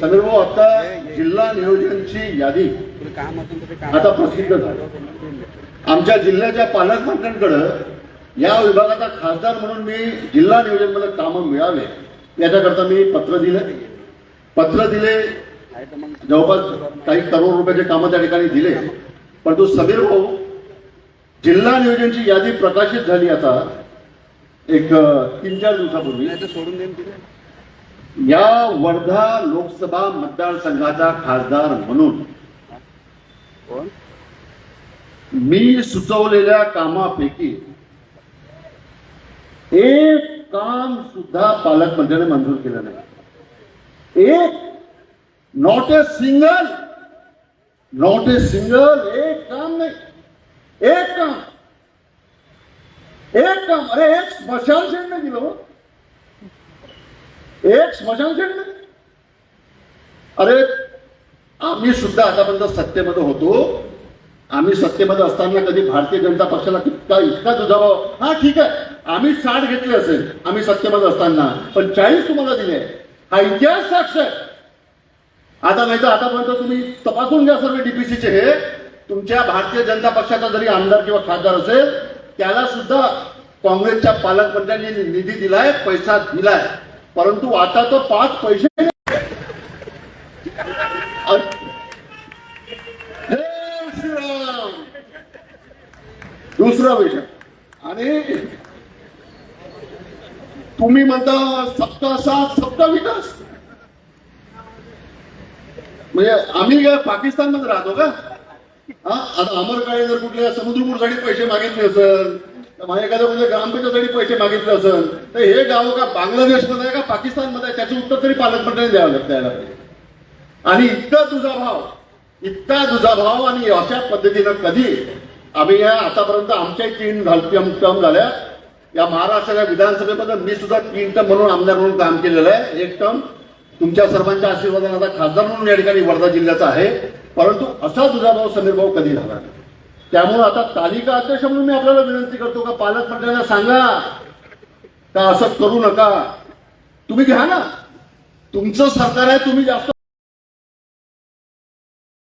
समीर आता जिल्हा नियोजनची यादी. आता प्रसिद्ध झाली. आमच्या जिल्ह्याच्या पालकमंत्र्यांकडे या विभागाचा खासदार म्हणून मी जिल्हा नियोजनमध्ये कामं मिळावे याच्याकरता मी पत्र दिले. पत्र दिले जवळपास काही करोड रुपयाचे कामं त्या ठिकाणी दिले. परंतु समीर भाऊ जिल्हा नियोजनची यादी प्रकाशित झाली आता एक तीन चार दिवसापूर्वी. सोडून देईन या वर्धा लोकसभा मतदारसंघाचा खासदार म्हणून मी सुचवलेल्या कामापैकी एक काम सुद्धा पालकमंत्र्याने मंजूर केलं नाही. एक not a single not a single एक काम नाही. एक काम. एक काम. अरे एक स्मशान शेड नाही दिलं हो. एक स्मशान शेड नाही. अरे आम्ही सुद्धा आतापर्यंत सत्तेमध्ये होतो. आम्ही सत्तेमध्ये असताना कधी भारतीय जनता पक्षाला इतका इतका दुजाभाव. हा ठीक आहे. आम्ही साठ घेतले असेल आम्ही सत्तेमध्ये असताना. पण चाळीस तुम्हाला दिले. हा इतिहास साक्ष आहे. आता नाही तर आतापर्यंत तुम्ही तपासून घ्या सर्व डीपीसीचे हे. तुमच्या भारतीय जनता पक्षाचा जरी आमदार किंवा खासदार असेल त्याला सुद्धा काँग्रेसच्या पालकमंत्र्यांनी निधी दिलाय पैसा दिलाय. परंतु आता तर पाच पैसे श्रीराम. दुसरा विषय आणि तुम्ही म्हणता सप्ता सात सप्ता विकास. म्हणजे आम्ही काय पाकिस्तानमध्ये राहतो का? हा? आता अमर काळे जर कुठल्या समुद्रपूरसाठी पैसे मागितले असेल माझ्या एखाद्या म्हणजे ग्रामपंचायतीसाठी पैसे मागितले असेल तर हे गाव का बांगलादेशमध्ये आहे का पाकिस्तानमध्ये आहे त्याचं उत्तर तरी पालकमंत्र्यांनी द्यावं लागतं त्याला आणि इतका तुझा भाव इतका तुझा भाव आणि अशा पद्धतीनं कधी आम्ही या आतापर्यंत आमच्या तीन टर्म झाल्या. या महाराष्ट्राच्या विधानसभेमध्ये मी सुद्धा तीन टर्म म्हणून आमदार म्हणून काम केलेलं आहे. एक टर्म तुमच्या सर्वांच्या आशीर्वादाने आता खासदार म्हणून या ठिकाणी वर्धा जिल्ह्याचा आहे. परंतु असा तुझा भाव समीर भाऊ कधी झाला नाही. त्यामुळे आता तालिका अध्यक्ष म्हणून मी आपल्याला विनंती करतो का पालकमंत्र्यांना सांगा का असं करू नका. तुम्ही घ्या ना. तुमचं सरकार आहे तुम्ही जास्त